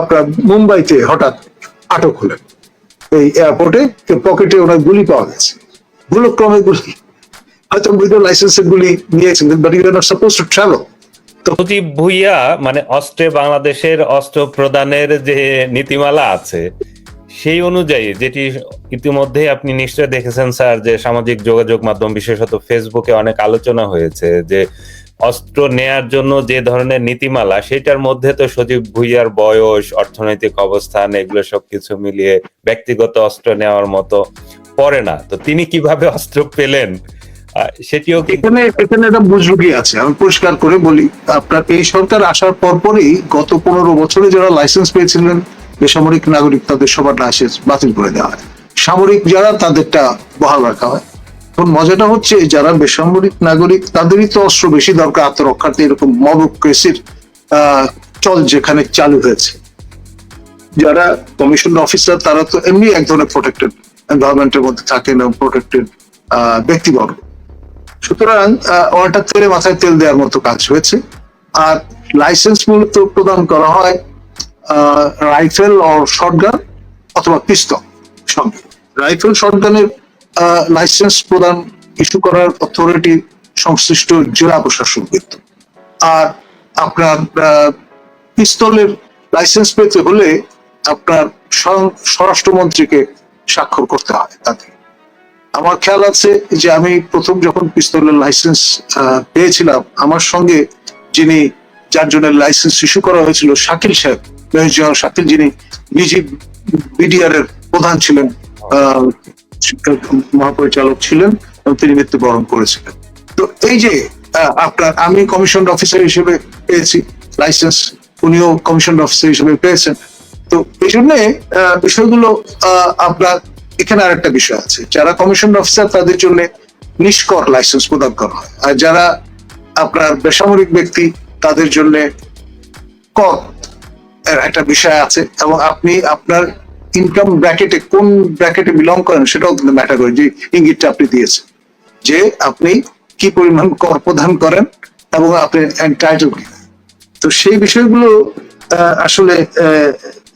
আপনার মুম্বাইতে হঠাৎ আটক হলেন। এই এয়ারপোর্টে পকেটে ওনার গুলি পাওয়া গেছে। ভুলক্রমে গুলি, হয়তো বৈধ গুলি but you are suppose to travel সচিব ভুইয়া মানে অস্ত্রে বাংলাদেশের অস্ত্র প্রদানের যে নীতিমালা আছে, সেই অনুযায়ী, যেটি ইতিমধ্যে আপনি নিশ্চয় দেখেছেন স্যার, যে সামাজিক যোগাযোগ মাধ্যম, বিশেষত ফেসবুকে অনেক আলোচনা হয়েছে, যে অস্ত্র নেয়ার জন্য যে ধরনের নীতিমালা, সেটার মধ্যে তো সজীব ভুইয়ার বয়স, অর্থনৈতিক অবস্থান, এগুলো সবকিছু মিলিয়ে ব্যক্তিগত অস্ত্র নেওয়ার মতো পড়ে না। তো তিনি কীভাবে অস্ত্র পেলেন? সেটিও এখানে এখানে একটা বুজরুগি আছে, আমি পরিষ্কার করে বলি। আপনার এই সরকার আসার পরপরই গত পনেরো বছরে যারা লাইসেন্স পেয়েছিলেন, বেসামরিক নাগরিক, তাদের সবার লাইসেন্স বাতিল করে দেওয়া হয়। সামরিক যারা, তাদেরটা বহাল রাখা হয়। এখন মজাটা হচ্ছে, যারা বেসামরিক নাগরিক, তাদেরই তো অস্ত্র বেশি দরকার, আত্মরক্ষার্থে এরকম মবক্রেসির চল যেখানে চালু হয়েছে। যারা কমিশন অফিসার তারা তো এমনি এক ধরনের প্রোটেক্টেড এনভায়রনমেন্টের মধ্যে থাকেন এবং প্রোটেক্টেড ব্যক্তিবর্গ। সুতরাং ওয়াটার তেলে মাথায় তেল দেওয়ার মতো কাজ হয়েছে। আর লাইসেন্স মূলত প্রদান করা হয় রাইফেল ও শটগান অথবা পিস্তল সঙ্গে। রাইফেল শটগানের লাইসেন্স প্রদান ইস্যু করার অথরিটি সংশ্লিষ্ট জেলা প্রশাসন কিন্তু। আর আপনার পিস্তলের লাইসেন্স পেতে হলে আপনার স্বরাষ্ট্রমন্ত্রীকে স্বাক্ষর করতে হয় তাতে আমার খেয়াল আছে যে আমি প্রথম যখন পিস্তলের লাইসেন্স পেয়েছিলাম, আমার সঙ্গে যিনি যার জন্য লাইসেন্স ইস্যু করা হয়েছিল, শাকিল সাহেব মেজর শাকিল যিনি নিজে বিডিআর এর প্রধান ছিলেন মহাপরিচালক ছিলেন এবং তিনি মৃত্যুবরণ করেছিলেন। তো এই যে আপনার, আমি কমিশন অফিসার হিসেবে পেয়েছি লাইসেন্স উনিও কমিশন অফিসার হিসেবে পেয়েছেন। তো এই জন্য বিষয়গুলো আপনার এখানে আর একটা বিষয় আছে। যারা কমিশন অফিসার তাদের জন্য নিষ্কর লাইসেন্স প্রদান করা হয়। আর যারা আপনার বেসামরিক ব্যক্তি, তাদের জন্য কর একটা বিষয় আছে এবং আপনি আপনার ইনকাম ব্র্যাকেটে কোন ব্র্যাকেটে বিলং করেন সেটাও কিন্তু ম্যাটার করে, যে ইঙ্গিতটা আপনি দিয়েছেন। যে আপনি কি পরিমাণ কর প্রদান করেন এবং আপনি এন্টাইটেল তো সেই বিষয়গুলো আসলে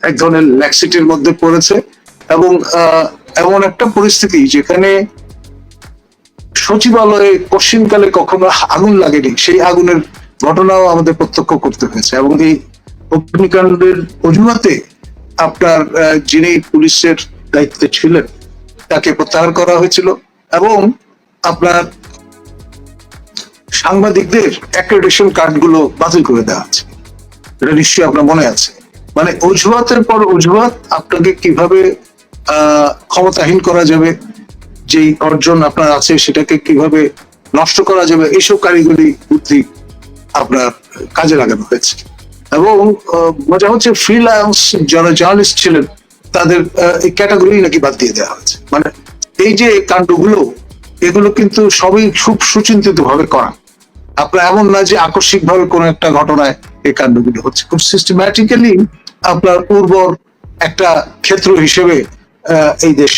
এক ধরনের ল্যাক্সিটির মধ্যে পড়েছে এবং এমন একটা পরিস্থিতি যেখানে সচিবালয়ে কশিনকালে কখনো আগুন লাগেনি, সেই আগুনের ঘটনাও আমাদের প্রত্যক্ষ করতে হয়েছে এবং এই অগ্নিকাণ্ডের অজুহাতে আপনার যিনি পুলিশের দায়িত্বে ছিলেন, তাকে প্রত্যাহার করা হয়েছিল এবং আপনার সাংবাদিকদের অ্যাক্রেডিশন কার্ডগুলো বাতিল করে দেওয়া আছে। এটা নিশ্চয়ই আপনার মনে আছে। মানে অজুহাতের পর অজুহাত আপনাকে কীভাবে ক্ষমতাহীন করা যাবে, যেই অর্জন আপনার আছে সেটাকে কীভাবে নষ্ট করা যাবে এইসব কারিগরি বুদ্ধি আপনার কাজে লাগানো হয়েছে। এবং মজা হচ্ছে ফ্রিল্যান্স যারা জার্নালিস্ট ছিলেন, তাদের এই ক্যাটাগরি নাকি বাদ দিয়ে দেওয়া হয়েছে। মানে এই যে কাণ্ডগুলো, এগুলো কিন্তু সবই খুব সুচিন্তিত ভাবে করা। আপনার এমন না যে আকস্মিক ভাবে কোনো একটা ঘটনায় এই কাণ্ডগুলো হচ্ছে। খুব সিস্টেম্যাটিক্যালি আপনার উর্বর একটা ক্ষেত্র হিসেবে এই দেশ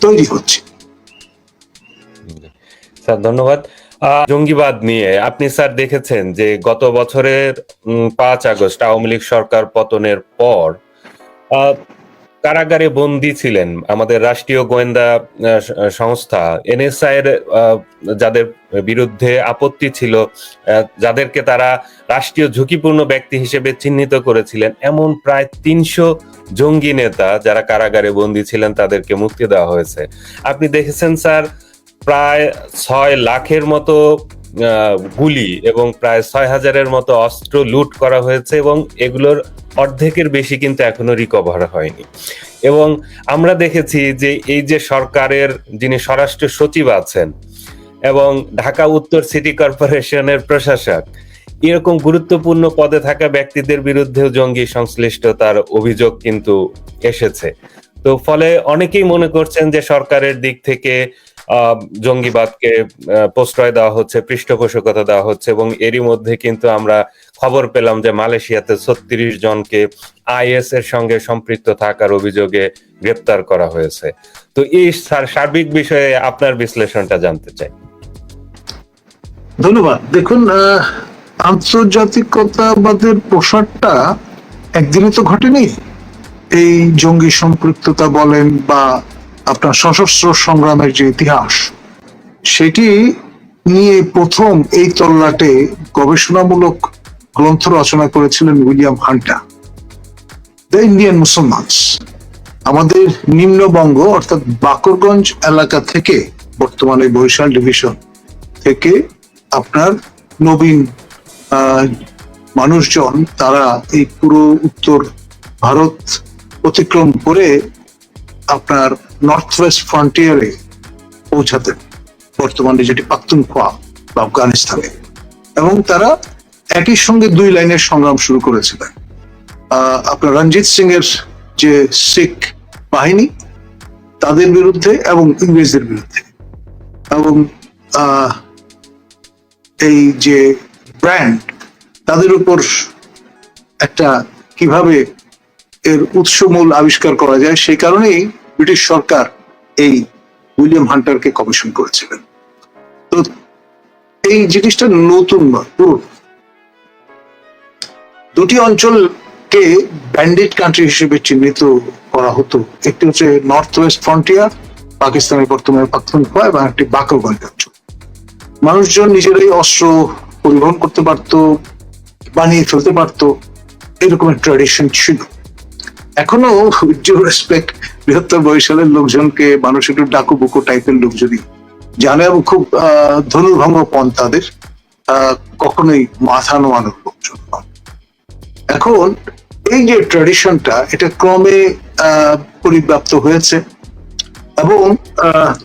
তৈরি হচ্ছে। স্যার, ধন্যবাদ। জঙ্গিবাদ নিয়ে। আপনি স্যার দেখেছেন যে গত বছরের পাঁচ আগস্ট আওয়ামী লীগ সরকার পতনের পর কারাগারে বন্দী ছিলেন আমাদের রাষ্ট্রীয় গোয়েন্দা সংস্থা এনএসআই এর যাদের বিরুদ্ধে আপত্তি ছিল যাদেরকে তারা রাষ্ট্রীয় ঝুঁকিপূর্ণ ব্যক্তি হিসেবে চিহ্নিত করেছিলেন। এমন প্রায় তিনশো জঙ্গি নেতা যারা কারাগারে বন্দী ছিলেন, তাদেরকে মুক্তি দেওয়া হয়েছে। আপনি দেখেছেন স্যার প্রায় ছয় লাখের মতো গুলি এবং প্রায় ছয় হাজারের মতো অস্ত্র লুট করা হয়েছে এবং এগুলোর অর্ধেকের বেশি কিন্তু এখনও রিকভার হয়নি। এবং আমরা দেখেছি যে এই যে সরকারের যিনি স্বরাষ্ট্র সচিব আছেন এবং ঢাকা উত্তর সিটি কর্পোরেশনের প্রশাসক, এরকম গুরুত্বপূর্ণ পদে থাকা ব্যক্তিদের বিরুদ্ধেও জঙ্গি সংশ্লিষ্টতার অভিযোগ কিন্তু এসেছে। তো ফলে অনেকেই মনে করছেন যে সরকারের দিক থেকে জঙ্গিবাদকে প্রশ্রয় দেওয়া হচ্ছে, পৃষ্ঠপোষকতা দেওয়া হচ্ছে এবং এরই মধ্যে কিন্তু আমরা খবর পেলাম যে মালয়েশিয়াতে ছত্রিশ জনকে আইএস এর সঙ্গে সম্পৃক্ত থাকার অভিযোগে গ্রেপ্তার করা হয়েছে। তো এই সার্বিক বিষয়ে আপনার বিশ্লেষণটা জানতে চাই। ধন্যবাদ। দেখুন আন্তর্জাতিকতাবাদের প্রসারটা একদিনে তো ঘটেনি। এই জঙ্গি সম্পৃক্ততা বলেন বা আপনার সশস্ত্র সংগ্রামের যে ইতিহাস, সেটি নিয়ে প্রথম এই তল্লাটে গবেষণামূলক গ্রন্থ রচনা করেছিলেন William Hunter the Indian Musalmans, আমাদের নিম্নবঙ্গ অর্থাৎ বাকরগঞ্জ এলাকা থেকে বর্তমানে বরিশাল ডিভিশন থেকে আপনার নবীন মানুষজন, তারা এই পুরো উত্তর ভারত অতিক্রম করে আপনার নর্থ ওয়েস্ট ফ্রন্টিয়ারে পৌঁছাতেন বর্তমানে যেটি পাখতুনখোয়া বা আফগানিস্তানে। এবং তারা একই সঙ্গে দুই লাইনের সংগ্রাম শুরু করেছিলেন। আপনার রঞ্জিত সিং এর যে শিখ বাহিনী, তাদের বিরুদ্ধে এবং ইংরেজদের বিরুদ্ধে। এবং এই যে ব্র্যান্ড, তাদের উপর একটা কীভাবে এর উৎসমূল আবিষ্কার করা যায়, সেই কারণেই ব্রিটিশ সরকার এই উইলিয়াম হান্টারকে কমিশন করেছিলেন। তো এই জিনিসটা নতুন নয় দুটি অঞ্চলকে ব্যান্ডেড কান্ট্রি হিসেবে চিহ্নিত করা হতো। একটি হচ্ছে নর্থ ওয়েস্ট ফ্রন্টিয়ার পাকিস্তানের বর্তমানে পাখতুনখোয়া এবং একটি বাকরগঞ্জ অঞ্চল। মানুষজন নিজেরাই অস্ত্র পরিবহন করতে পারত, বানিয়ে ফেলতে পারত, এরকম ট্র্যাডিশন ছিল। এখনও রেসপেক্ট বৃহত্তর বরিশালের লোকজনকে মানুষ একটু ডাকু বুকু টাইপের লোকজনই জানে এবং খুব ধনুর্ভঙ্গ পণ তাদের কখনোই মাথা নোয়ানোর লোকজন এখন এই যে ট্র্যাডিশনটা এটা ক্রমে পরিব্যাপ্ত হয়েছে এবং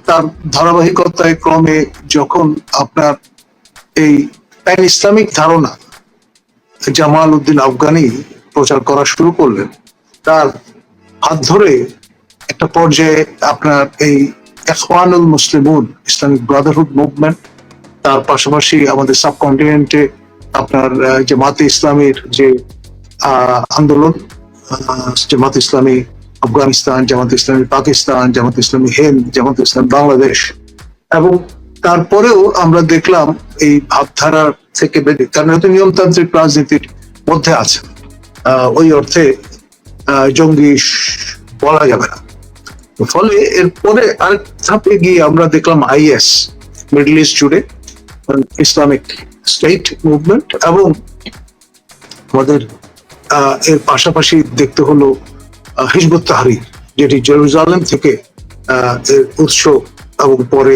তার ধারাবাহিকতায় ক্রমে যখন আপনার এই প্যান ইসলামিক ধারণা জামাল উদ্দিন আফগানি প্রচার করা শুরু করলেন তার হাত ধরে একটা পর্যায়ে আপনার এই এখওয়ানুল মুসলিমুন, ইসলামিক ব্রাদারহুড মুভমেন্ট, তার পাশাপাশি আমাদের সাবকন্টিনেন্টে আপনার জামাতে ইসলামের যে আন্দোলন জামাত ইসলামী আফগানিস্তান, জামাত ইসলামী পাকিস্তান, জামাত ইসলামী হিন্দ, জামাত ইসলাম বাংলাদেশ এবং তারপরেও আমরা দেখলাম এই ভাবধারা থেকে বেরিয়ে, কারণ হয়তো নিয়মতান্ত্রিক রাজনীতির মধ্যে আছে। ওই অর্থে জঙ্গি বলা যাবে না। ফলে এরপরে আরেক ধাপে গিয়ে আমরা দেখলাম আইএস, মিডল ইস্ট জুড়ে ইসলামিক স্টেট মুভমেন্ট এবং আমাদের এর পাশাপাশি দেখতে হলো হিজবুত যেটি জেরুজালেম থেকে এর উৎস এবং পরে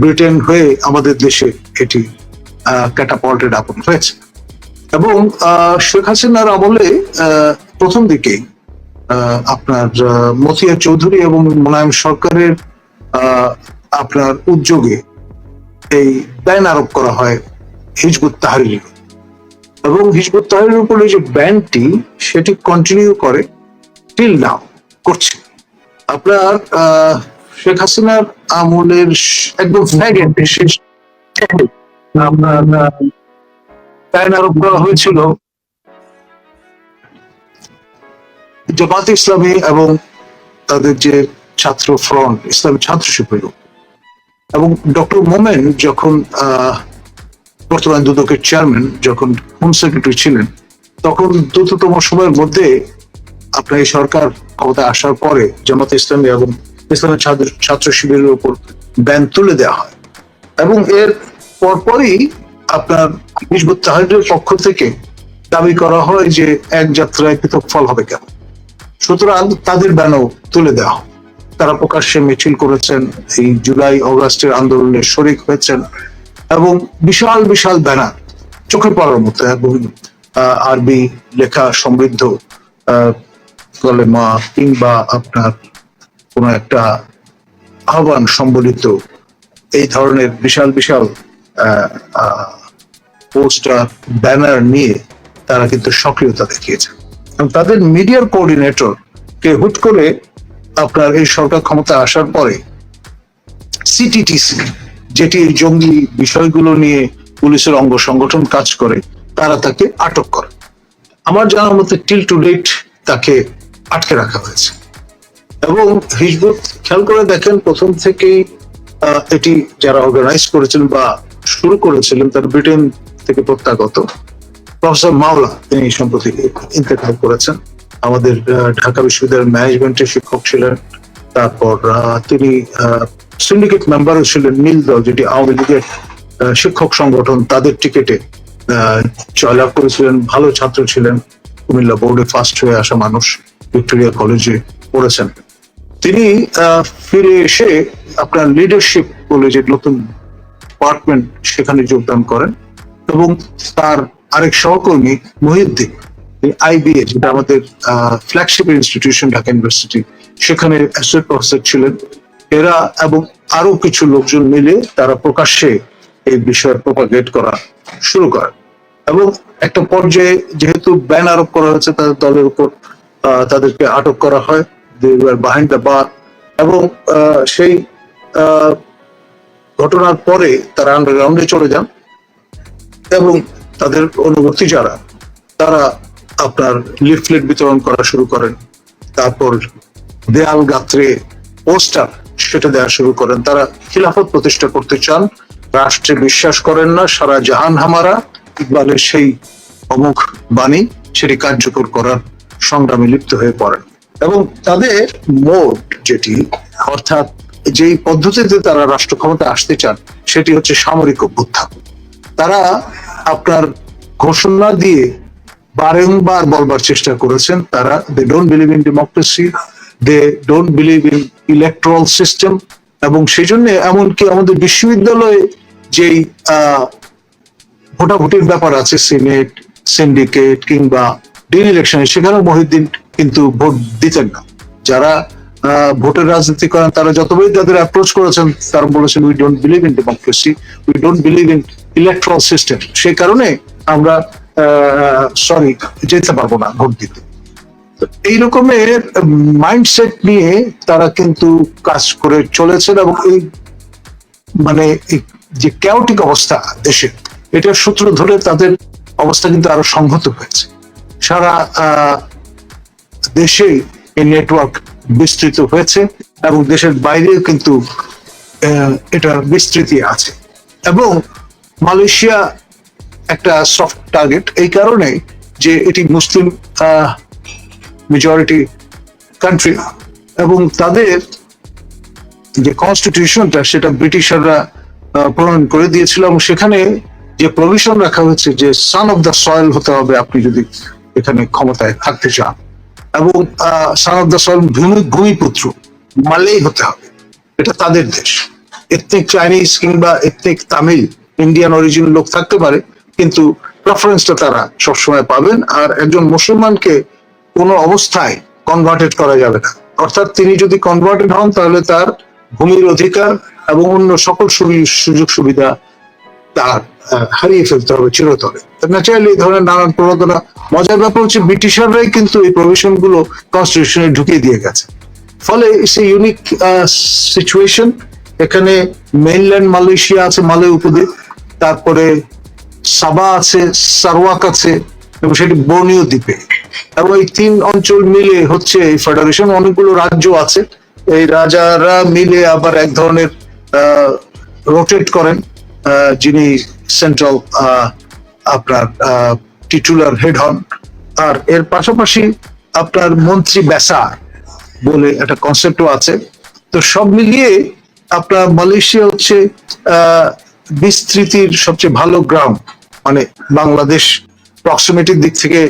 ব্রিটেন হয়ে আমাদের দেশে এটি ক্যাটাপল্টেড আপন হয়েছে। এবং শেখ হাসিনার আমলে প্রথম দিকেই আপনার মতিয়া চৌধুরী এবং মোলায়েম সরকারের আপনার উদ্যোগে এই ব্যান আরোপ করা হয় হিজবুত তাহরির এবং হিজবুত তাহরির উপরে যে ব্যানটি, সেটি কন্টিনিউ করে টিল নাও করছে। আপনার শেখ হাসিনার আমলের একদম শেষ। আপনার ব্যান আরোপ করা হয়েছিল জামাত ইসলামী এবং তাদের যে ছাত্র ফ্রন্ট ইসলামী ছাত্র শিবির। এবং ডক্টর মোমেন যখন বর্তমান দুদকের চেয়ারম্যান যখন হোম সেক্রেটারি ছিলেন, তখন দ্রুততম সময়ের মধ্যে আপনার এই সরকার ক্ষমতায় আসার পরে জামাত ইসলামী এবং ইসলামের ছাত্র ছাত্র শিবিরের উপর ব্যান তুলে দেওয়া হয়। এবং এর পরপরই আপনার হিজবুত তাহারের পক্ষ থেকে দাবি করা হয় যে এক যাত্রায় পৃথক ফল হবে কেন সুতরাং তাদের ব্যানও তুলে দেওয়া। তারা প্রকাশ্যে মিছিল করেছেন, এই জুলাই অগাস্টের আন্দোলনে শরিক হয়েছেন এবং বিশাল বিশাল ব্যানার চোখে পড়ার মতো এবং আরবি লেখা সমৃদ্ধ কলেমা কিংবা আপনার কোন একটা আহ্বান সম্বলিত এই ধরনের বিশাল বিশাল পোস্টার, ব্যানার নিয়ে তারা কিন্তু সক্রিয়তা দেখিয়েছে এবং তাদের মিডিয়ার কোঅর্ডিনেটর কে হুট করে আপনার এই সরকার ক্ষমতা আসার পরে সিটিটিসি যেটি এই জঙ্গি বিষয়গুলো নিয়ে পুলিশের অঙ্গ সংগঠন কাজ করে, তারা তাকে আটক করে। আমার জানা মতে টিল টু ডেট তাকে আটকে রাখা হয়েছে। এবং হিজবুত, খেয়াল করে দেখেন, প্রথম থেকেই এটি যারা অর্গানাইজ করেছিলেন বা শুরু করেছিলেন, তারা ব্রিটেন থেকে প্রত্যাগত। প্রফেসর মাওলা, তিনি সম্প্রতি ইন্তেকাল করেছেন। আমাদের ঢাকা বিশ্ববিদ্যালয়ের ম্যানেজমেন্টের শিক্ষক ছিলেন। তারপর তিনি সিন্ডিকেট মেম্বারও ছিলেন নীল দল, যেটি আওয়ামী লীগের শিক্ষক সংগঠন তাদের টিকেটে জয়লাভ করেছিলেন, ভালো ছাত্র ছিলেন। কুমিল্লা বোর্ডে ফার্স্ট হয়ে আসা মানুষ ভিক্টোরিয়া কলেজে পড়েছেন। তিনি ফিরে এসে আপনার লিডারশিপ বলে যে নতুন ডিপার্টমেন্ট সেখানে যোগদান করেন এবং তার আরেক সহকর্মী মহিউদ্দিন আইবিএ যেটা আমাদের ফ্ল্যাগশিপ ইনস্টিটিউশন ঢাকা ইউনিভার্সিটি সেখানে অ্যাসোসিয়েট প্রফেসর ছিলেন। এরা এবং আরও কিছু লোকজন মিলে তারা প্রকাশ্যে এই বিষয়ে প্রপাগেট করা শুরু করেন এবং একটা পর্যায়ে যেহেতু ব্যান আরোপ করা হয়েছে, তাদের দলের উপর তাদেরকে আটক করা হয় বাহিনী দ্য বার এবং সেই ঘটনার পরে তারা আন্ডারগ্রাউন্ডে চলে যান এবং তাদের অনুবর্তী যারা, তারা আপনার লিফলেট বিতরণ করা শুরু করেন। তারপর দেয়াল, গাত্রে, পোস্টার সেটা দেওয়া শুরু করেন। তারা খিলাফত প্রতিষ্ঠা করতে চান, রাষ্ট্রে বিশ্বাস করেন না, সারা জাহান হামারা ইকবালের সেই অমুখ বাণী সেটি কার্যকর করার সংগ্রামে লিপ্ত হয়ে পড়েন। এবং তাদের মোট যেটি, অর্থাৎ যেই পদ্ধতিতে তারা রাষ্ট্র ক্ষমতা আসতে চান, সেটি হচ্ছে সামরিক অভ্যুত্থান। তারা আপনার ঘোষণা দিয়ে বারংবার বলবার চেষ্টা করেছেন তারা they don't believe in democracy they don't believe in electoral system এবং সেই জন্য এমনকি আমাদের বিশ্ববিদ্যালয়ে যেই ভোটাভুটির ব্যাপার আছে, সিনেট, সিন্ডিকেট কিংবা ডিন ইলেকশনে, সেখানেও মহিউদ্দিন কিন্তু ভোট দিতেন না। যারা ভোটের রাজনীতি করেন, তারা যতবারই তাদের অ্যাপ্রোচ করেছেন, তারা বলেছেন we don't believe in democracy we don't believe in electoral system সেই কারণে আমরা সরি যেতে পারব না ভোট দিতে। তো এই রকমের মাইন্ডসেট নিয়ে তারা কিন্তু কাজ করে চলেছেন এবং এই মানে যে ক্যাওটিক অবস্থা দেশে, এটার সূত্র ধরে তাদের অবস্থা কিন্তু আরও সংহত হয়েছে। সারা দেশে এই নেটওয়ার্ক বিস্তৃত হয়েছে এবং দেশের বাইরেও কিন্তু এটার বিস্তৃতি আছে। এবং মালয়েশিয়া একটা সফট টার্গেট এই কারণে যে এটি মুসলিম মেজরিটি কান্ট্রি এবং তাদের যে কনস্টিটিউশনটা সেটা ব্রিটিশাররা আহ, প্রণয়ন করে দিয়েছিল এবং সেখানে যে প্রভিশন রাখা হয়েছে যে সান অফ দ্য সয়েল হতে হবে আপনি যদি এখানে ক্ষমতায় থাকতে চান। এবং সান অফ দ্য সয়েল ভূমি ভূমিপুত্র মালেই হতে হবে। এটা তাদের দেশ। এথনিক চাইনিজ কিংবা এথনিক তামিল ইন্ডিয়ান অরিজিন লোক থাকতে পারে, কিন্তু প্রেফারেন্সটা তারা সবসময় পাবেন আর একজন মুসলমানকে কোনো অবস্থায় কনভার্টেড করা যাবে না। অর্থাৎ তিনি যদি কনভার্টেড হন, তাহলে তার ভূমির অধিকার এবং অন্য সকল সুযোগ সুবিধা তার হারিয়ে ফেলতে হবে চিরতরে। না চাইলে এই ধরনের নানান প্রণোদনা মজার ব্যাপার হচ্ছে ব্রিটিশাররাই কিন্তু এই প্রভিশনগুলো কনস্টিটিউশনে ঢুকিয়ে দিয়ে গেছে। ফলে সে ইউনিক সিচুয়েশন এখানে মেইনল্যান্ড মালয়েশিয়া আছে, মালয় উপদ্বীপ তারপরে সাবা আছে, সারওয়াক আছে, এবং সেটি বর্ণীয় দ্বীপে। এবং এই তিন অঞ্চল মিলে হচ্ছে এই ফেডারেশন, অনেকগুলো রাজ্য আছে। এই রাজারা মিলে আবার এক ধরনের রোটেট করেন যিনি সেন্ট্রাল আপনার টিটুলার হেড হন। আর এর পাশাপাশি আপনার মন্ত্রী ব্যাসা বলে একটা কনসেপ্টও আছে। তো সব মিলিয়ে আপনার মালয়েশিয়া হচ্ছে বিস্তৃতির সবচেয়ে ভালো গ্রাউন্ড মানে বাংলাদেশ প্রক্সিমিটির দিক থেকে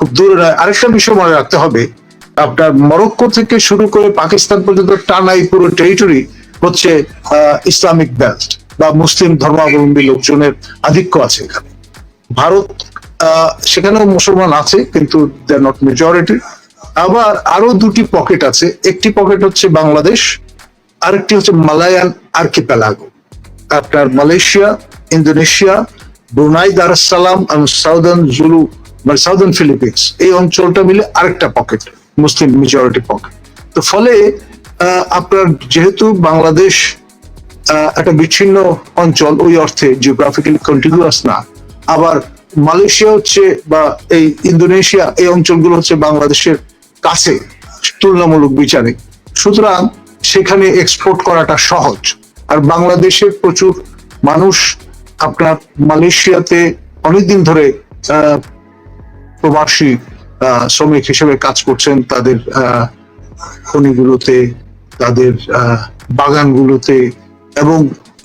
খুব দূরে নয়। আরেকটা বিষয় মনে রাখতে হবে, আপনার মরক্কো থেকে শুরু করে পাকিস্তান পর্যন্ত টানাই পুরো টেরিটরি হচ্ছে ইসলামিক বেল্ট বা মুসলিম ধর্মাবলম্বী লোকজনের আধিক্য আছে এখানে। ভারত সেখানেও মুসলমান আছে, কিন্তু দে নট মেজরিটি আবার আরও দুটি পকেট আছে, একটি পকেট হচ্ছে বাংলাদেশ, আরেকটি হচ্ছে মালায়ান আর্কিপ্যালাগো আপনার মালয়েশিয়া, ইন্দোনেশিয়া, ব্রুনাই দারসালাম এবং সাউদার্ন জুলু মানে সাউদার্ন ফিলিপিন্স, এই অঞ্চলটা মিলে আরেকটা পকেট, মুসলিম মেজরিটি পকেট। তো ফলে আপনার যেহেতু বাংলাদেশ একটা বিচ্ছিন্ন অঞ্চল, ওই অর্থে জিওগ্রাফিক্যালি কন্টিনিউয়াস না, আবার মালয়েশিয়া হচ্ছে বা এই ইন্দোনেশিয়া, এই অঞ্চলগুলো হচ্ছে বাংলাদেশের কাছে তুলনামূলক বিচারে সুতরাং সেখানে এক্সপোর্ট করাটা সহজ। আর বাংলাদেশের প্রচুর মানুষ আপনার মালয়েশিয়াতে অনেকদিন ধরে প্রবাসী শ্রমিক হিসেবে কাজ করছেন। তাদের খনিগুলোতে, তাদের বাগানগুলোতে এবং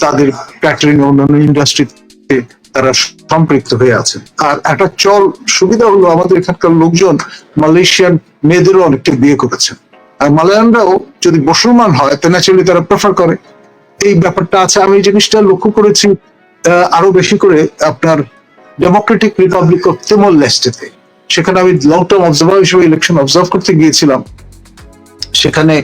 তাদের ক্যাটারিং অন্যান্য ইন্ডাস্ট্রিতে তারা সম্পৃক্ত হয়ে আছে আর একটা চল সুবিধা হলো আমাদের এখানকার লোকজন মালয়েশিয়ান মেয়েদেরও অনেকটা বিয়ে করেছেন। আর মালয়ানরাও যদি মুসলমান হয়, তো ন্যাচারালি তারা প্রেফার করে। এই ব্যাপারটা আছে। আমি জিনিসটা লক্ষ্য করেছি আরও বেশি করে আপনার ডেমোক্রেটিক রিপাবলিক অফ তেমল লেস্টেতে সেখানে আমি লং টার্ম অবজার্ভার হিসেবে ইলেকশন অবজার্ভ করতে গিয়েছিলাম। সেখানে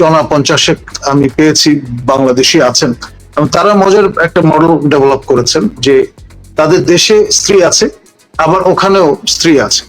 জনা পঞ্চাশেক আমি পেয়েছি, বাংলাদেশি আছেন। এবং তারা মজার একটা মডেল ডেভেলপ করেছেন যে তাদের দেশে স্ত্রী আছে, আবার ওখানেও স্ত্রী আছে।